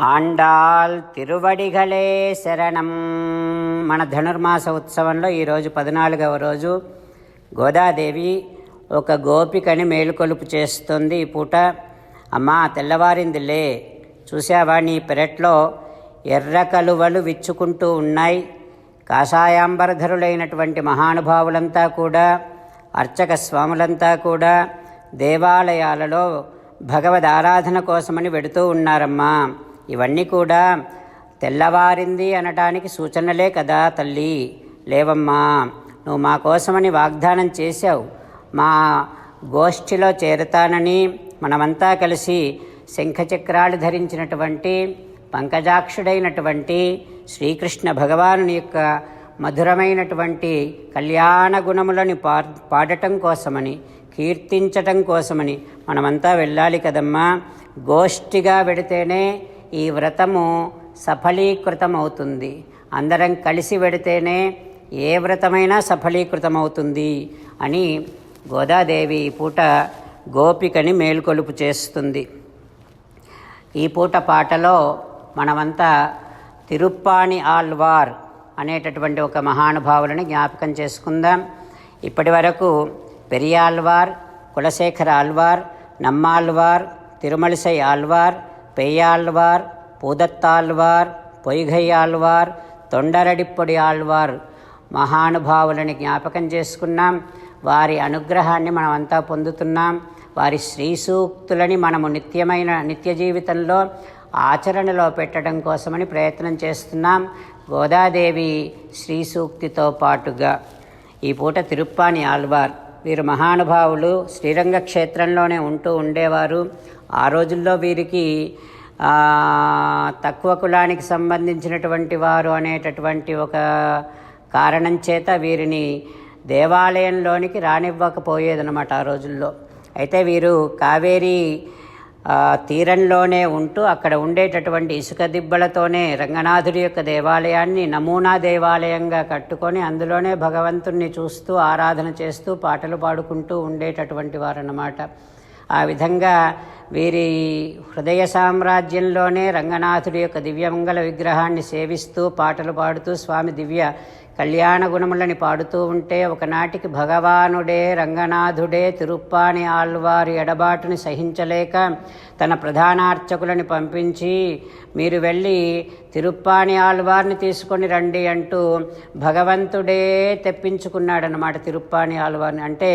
ఆండాల్ తిరువడిగలే శరణం. మన ధనుర్మాస ఉత్సవంలో ఈరోజు పద్నాలుగవ రోజు గోదాదేవి ఒక గోపికని మేలుకొలుపు చేస్తుంది ఈ పూట. అమ్మా తెల్లవారిందిలే. చూసావా నీ పెరట్లో ఎర్ర కలువలు విచ్చుకుంటూ ఉన్నాయి. కాషాయాంబరధరులైనటువంటి మహానుభావులంతా కూడా అర్చక స్వాములంతా కూడా దేవాలయాలలో భగవద్ ఆరాధన కోసమని వెడుతూ ఉన్నారమ్మా. ఇవన్నీ కూడా తెల్లవారింది అనటానికి సూచనలే కదా తల్లి. లేవమ్మా నువ్వు మా కోసమని వాగ్దానం చేశావు. మా గోష్ఠిలో చేరతానని మనమంతా కలిసి శంఖచక్రాలు ధరించినటువంటి పంకజాక్షుడైనటువంటి శ్రీకృష్ణ భగవానుని యొక్క మధురమైనటువంటి కళ్యాణ గుణములని పా పాడటం కోసమని కీర్తించటం కోసమని మనమంతా వెళ్ళాలి కదమ్మా. గోష్ఠిగా వెడితేనే ఈ వ్రతము సఫలీకృతమవుతుంది. అందరం కలిసి వెడితేనే ఏ వ్రతమైనా సఫలీకృతమవుతుంది అని గోదాదేవి ఈ పూట గోపికని మేల్కొలుపు చేస్తుంది. ఈ పూట పాటలో మనమంతా తిరుప్పాణి ఆల్వార్ అనేటటువంటి ఒక మహానుభావులను జ్ఞాపకం చేసుకుందాం. ఇప్పటి వరకు పెరియాల్వార్ కులశేఖర ఆల్వార్ నమ్మాల్వార్ తిరుమలిసై ఆల్వార్ పెయ్యాల్వార్ పూదత్తాళ్వార్ పొయ్గై తొండరడిప్పొడి ఆల్వార్ మహానుభావులని జ్ఞాపకం చేసుకున్నాం. వారి అనుగ్రహాన్ని మనమంతా పొందుతున్నాం. వారి శ్రీ సూక్తులని మనము నిత్యమైన నిత్య జీవితంలో ఆచరణలో పెట్టడం కోసమని ప్రయత్నం చేస్తున్నాం. గోదాదేవి శ్రీ సూక్తితో పాటుగా. ఈ పూట తిరుప్పాని ఆల్వార్ వీరు మహానుభావులు శ్రీరంగ క్షేత్రంలోనే ఉంటూ ఉండేవారు. ఆ రోజుల్లో వీరికి తక్కువ కులానికి సంబంధించినటువంటి వారు అనేటటువంటి ఒక కారణం చేత వీరిని దేవాలయంలోనికి రానివ్వకపోయేదనమాట ఆ రోజుల్లో. అయితే వీరు కావేరీ తీరంలోనే ఉంటూ అక్కడ ఉండేటటువంటి ఇసుక దిబ్బలతోనే రంగనాథుడి యొక్క దేవాలయాన్ని నమూనా దేవాలయంగా కట్టుకొని అందులోనే భగవంతుణ్ణి చూస్తూ ఆరాధన చేస్తూ పాటలు పాడుకుంటూ ఉండేటటువంటి వారన్నమాట. ఆ విధంగా వీరి హృదయ సామ్రాజ్యంలోనే రంగనాథుడి యొక్క దివ్యమంగళ విగ్రహాన్ని సేవిస్తూ పాటలు పాడుతూ స్వామి దివ్య కళ్యాణ గుణములని పాడుతూ ఉంటే ఒకనాటికి భగవానుడే రంగనాథుడే తిరుప్పాని ఆళ్వారి ఎడబాటుని సహించలేక తన ప్రధానార్చకులని పంపించి మీరు వెళ్ళి తిరుప్పాని ఆళ్వారిని తీసుకొని రండి అంటూ భగవంతుడే తెప్పించుకున్నాడనమాట తిరుప్పాని ఆళ్వారిని. అంటే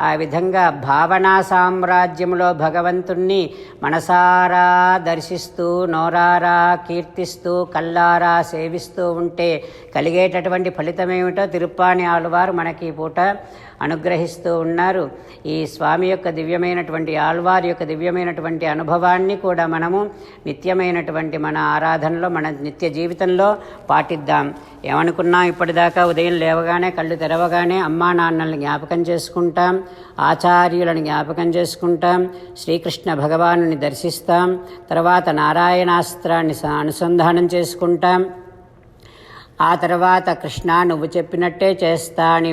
ఆ విధంగా భావనా సామ్రాజ్యంలో భగవంతుణ్ణి మనసారా దర్శిస్తూ నోరారా కీర్తిస్తూ కల్లారా సేవిస్తూ ఉంటే కలిగేటటువంటి ఫలితమేమిటో తిరుప్పాణి ఆళ్వారు మనకి ఈ పూట అనుగ్రహిస్తూ ఉన్నారు. ఈ స్వామి యొక్క దివ్యమైనటువంటి ఆళ్వారి యొక్క దివ్యమైనటువంటి అనుభవాన్ని కూడా మనము నిత్యమైనటువంటి మన ఆరాధనలో మన నిత్య జీవితంలో పాటిద్దాం. ఏమనుకున్నాం ఇప్పటిదాకా ఉదయం లేవగానే కళ్ళు తెరవగానే అమ్మా నాన్నల్ని జ్ఞాపకం చేసుకుంటాం. ఆచార్యులను జ్ఞాపకం చేసుకుంటాం. శ్రీకృష్ణ భగవానుని దర్శిస్తాం. తర్వాత నారాయణాస్త్రాన్ని అనుసంధానం చేసుకుంటాం. ఆ తర్వాత కృష్ణ నువ్వు చెప్పినట్టే చేస్తా అని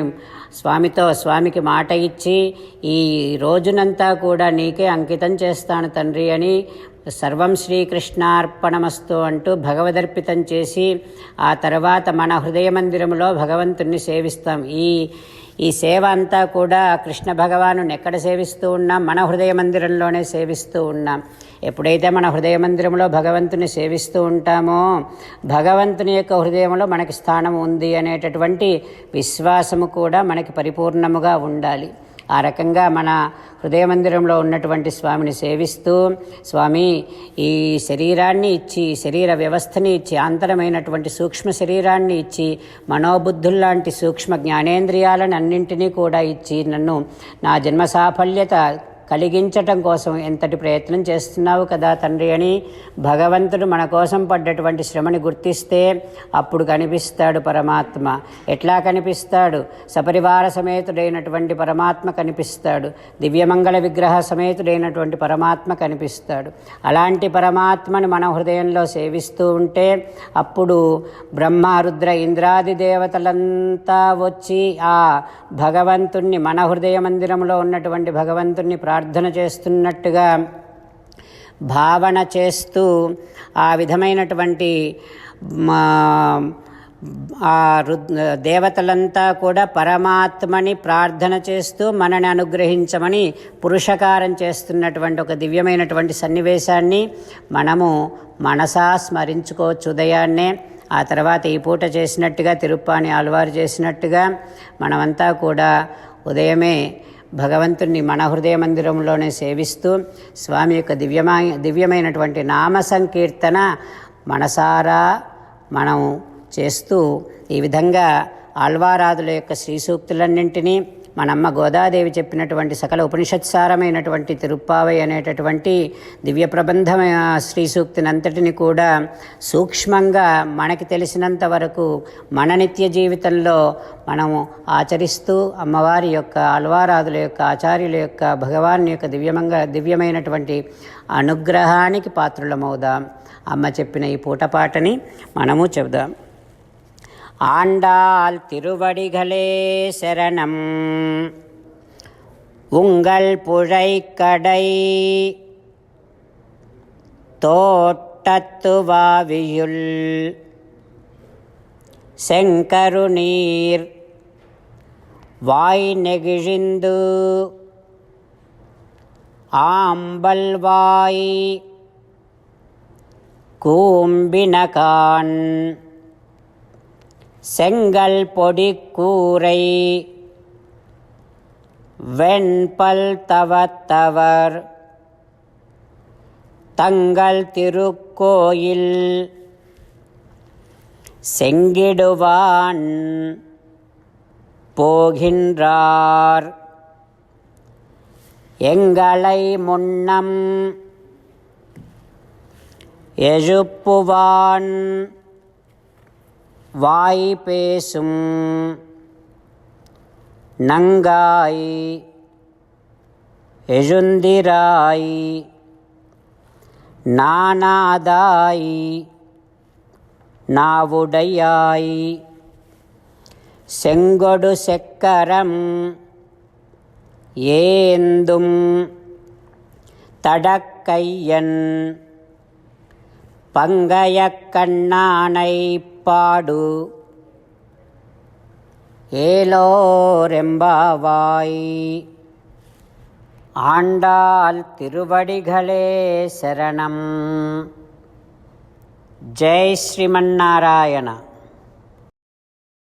స్వామితో స్వామికి మాట ఇచ్చి ఈ రోజునంతా కూడా నీకే అంకితం చేస్తాను తండ్రి అని సర్వం శ్రీకృష్ణార్పణమస్తు అంటూ భగవదర్పితం చేసి ఆ తర్వాత మన హృదయ మందిరంలో భగవంతుణ్ణి సేవిస్తాం. ఈ ఈ సేవ అంతా కూడా కృష్ణ భగవాను ఎక్కడ సేవిస్తూ ఉన్నాం? మన హృదయ మందిరంలోనే సేవిస్తూ ఉన్నాం. ఎప్పుడైతే మన హృదయ మందిరంలో భగవంతుని సేవిస్తూ ఉంటామో భగవంతుని యొక్క హృదయంలో మనకి స్థానం ఉంది అనేటటువంటి విశ్వాసము కూడా మనకి పరిపూర్ణముగా ఉండాలి. ఆ రకంగా మన హృదయ మందిరంలో ఉన్నటువంటి స్వామిని సేవిస్తూ స్వామి ఈ శరీరాన్ని ఇచ్చి శరీర వ్యవస్థని ఇచ్చి ఆంతరమైనటువంటి సూక్ష్మ శరీరాన్ని ఇచ్చి మనోబుద్ధుల్లాంటి సూక్ష్మ జ్ఞానేంద్రియాలను అన్నింటినీ కూడా ఇచ్చి నన్ను నా జన్మ సాఫల్యత కలిగించటం కోసం ఎంతటి ప్రయత్నం చేస్తున్నావు కదా తండ్రి అని భగవంతుడు మన కోసం పడ్డటువంటి శ్రమని గుర్తిస్తే అప్పుడు కనిపిస్తాడు పరమాత్మ. ఎట్లా కనిపిస్తాడు? సపరివార సమేతుడైనటువంటి పరమాత్మ కనిపిస్తాడు. దివ్యమంగళ విగ్రహ సమేతుడైనటువంటి పరమాత్మ కనిపిస్తాడు. అలాంటి పరమాత్మను మన హృదయంలో సేవిస్తూ ఉంటే అప్పుడు బ్రహ్మ రుద్ర ఇంద్రాది దేవతలంతా వచ్చి ఆ భగవంతుణ్ణి మన హృదయ మందిరంలో ఉన్నటువంటి భగవంతుణ్ణి ప్రార్థన చేస్తున్నట్టుగా భావన చేస్తూ ఆ విధమైనటువంటి మా ఆ రు- దేవతలంతా కూడా పరమాత్మని ప్రార్థన చేస్తూ మనని అనుగ్రహించమని పురుషకారం చేస్తున్నటువంటి ఒక దివ్యమైనటువంటి సన్నివేశాన్ని మనము మనసా స్మరించుకోవచ్చు ఉదయాన్నే. ఆ తర్వాత ఈ పూట చేసినట్టుగా తిరుప్పాని ఆల్వారు చేసినట్టుగా మనమంతా కూడా ఉదయమే భగవంతుణ్ణి మన హృదయ మందిరంలోనే సేవిస్తూ స్వామి యొక్క దివ్యమై దివ్యమైనటువంటి నామ సంకీర్తన మనసారా మనం చేస్తూ ఈ విధంగా ఆల్వారాదుల యొక్క శ్రీ సూక్తులన్నింటినీ మనమ్మ గోదాదేవి చెప్పినటువంటి సకల ఉపనిషత్సారమైనటువంటి తిరుప్పావై అనేటటువంటి దివ్య ప్రబంధమ శ్రీ సూక్తినంతటిని కూడా సూక్ష్మంగా మనకి తెలిసినంత వరకు మన నిత్య జీవితంలో మనము ఆచరిస్తూ అమ్మవారి యొక్క అల్వారాదుల యొక్క ఆచార్యుల యొక్క భగవాన్ యొక్క దివ్యమంగా దివ్యమైనటువంటి అనుగ్రహానికి పాత్రులమవుదాం. అమ్మ చెప్పిన ఈ పూటపాటని మనము చెబుదాం. ஆண்டாள் திருவடிகளே சரணம். உங்கள் புழைக்கடை தோட்டத்துவாவியுள் செங்கருநீர் வாய் நெகிழிந்து ஆம்பல்வாய் கூம்பினகான். செங்கல் பொடிக்கூரை வெண்பல் தவத்தவர். தங்கள் திருக்கோயில். செங்கிடுவான் போகின்றார். எங்களை முன்னம் எழுப்புவான். வாய் பேசும். நங்காய். எழுந்திராய். நானாதாய் நாவுடையாய். செங்கொடு செக்கரம். ஏந்தும். தடக்கையன். பங்கய கண்ணானை பாடு ஏலோரெம்பாவாய் ஆண்டாள் திருவடிகளே சரணம் ஜெய் ஸ்ரீமன்னாராயண